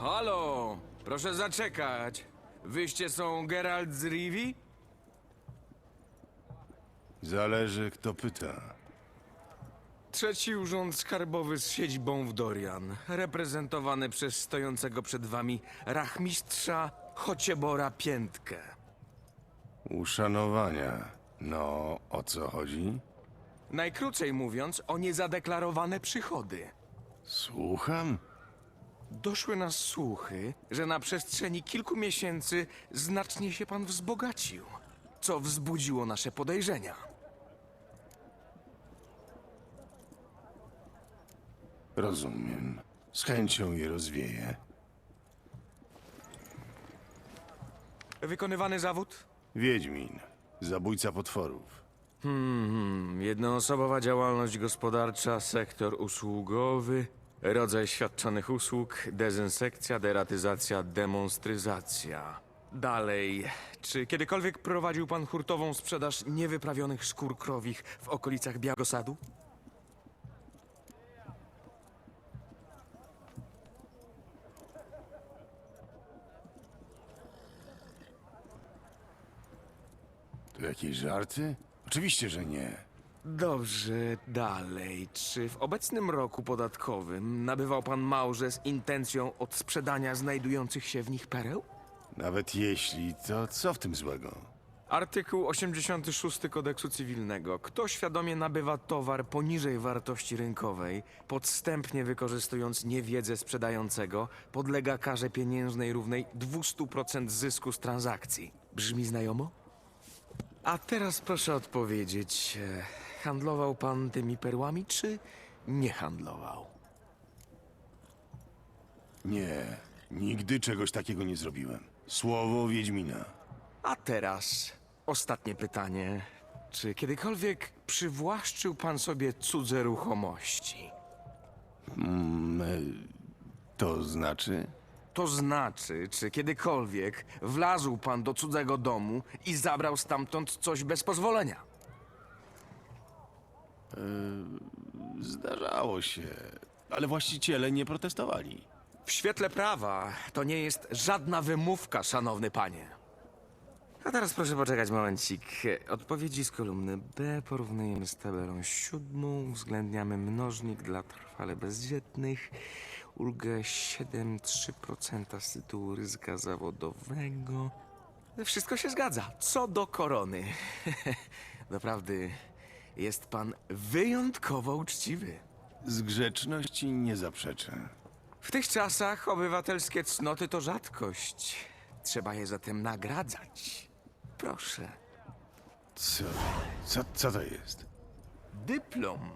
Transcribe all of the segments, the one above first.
Halo, proszę zaczekać. Wyście są Geralt z Rivi? Zależy, kto pyta. Trzeci urząd skarbowy z siedzibą w Dorian, reprezentowany przez stojącego przed wami rachmistrza Chociebora Piętkę. Uszanowania. No, o co chodzi? Najkrócej mówiąc, o niezadeklarowane przychody. Słucham? Doszły nas słuchy, że na przestrzeni kilku miesięcy znacznie się pan wzbogacił, co wzbudziło nasze podejrzenia. Rozumiem. Z chęcią je rozwieję. Wykonywany zawód? Wiedźmin. Zabójca potworów. Hmm, jednoosobowa działalność gospodarcza, sektor usługowy, rodzaj świadczonych usług, dezynsekcja, deratyzacja, demonstryzacja. Dalej, czy kiedykolwiek prowadził pan hurtową sprzedaż niewyprawionych skór krowich w okolicach Białego To jakieś żarty? Oczywiście, że nie. Dobrze, dalej. Czy w obecnym roku podatkowym nabywał pan małże z intencją odsprzedania znajdujących się w nich pereł? Nawet jeśli, to co w tym złego? Artykuł 86 kodeksu cywilnego. Kto świadomie nabywa towar poniżej wartości rynkowej, podstępnie wykorzystując niewiedzę sprzedającego, podlega karze pieniężnej równej 200% zysku z transakcji. Brzmi znajomo? A teraz proszę odpowiedzieć, e, handlował pan tymi perłami, czy nie handlował? Nie, nigdy czegoś takiego nie zrobiłem. Słowo Wiedźmina. A teraz ostatnie pytanie. Czy kiedykolwiek przywłaszczył pan sobie cudze ruchomości? Mm, e, to znaczy? To znaczy, czy kiedykolwiek wlazł pan do cudzego domu i zabrał stamtąd coś bez pozwolenia? Zdarzało się, ale właściciele nie protestowali. W świetle prawa to nie jest żadna wymówka, szanowny panie. A teraz proszę poczekać momencik. Odpowiedzi z kolumny B porównujemy z tabelą siódmą, uwzględniamy mnożnik dla trwale bezdzietnych, ulgę 7,3% z tytułu ryzyka zawodowego. Wszystko się zgadza. Co do korony. Doprawdy, jest pan wyjątkowo uczciwy. Z grzeczności nie zaprzeczę. W tych czasach obywatelskie cnoty to rzadkość. Trzeba je zatem nagradzać. Proszę. Co? Co, co to jest? Dyplom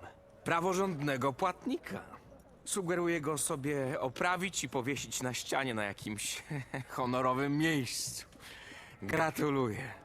praworządnego płatnika. Sugeruję go sobie oprawić i powiesić na ścianie na jakimś honorowym miejscu. Gratuluję.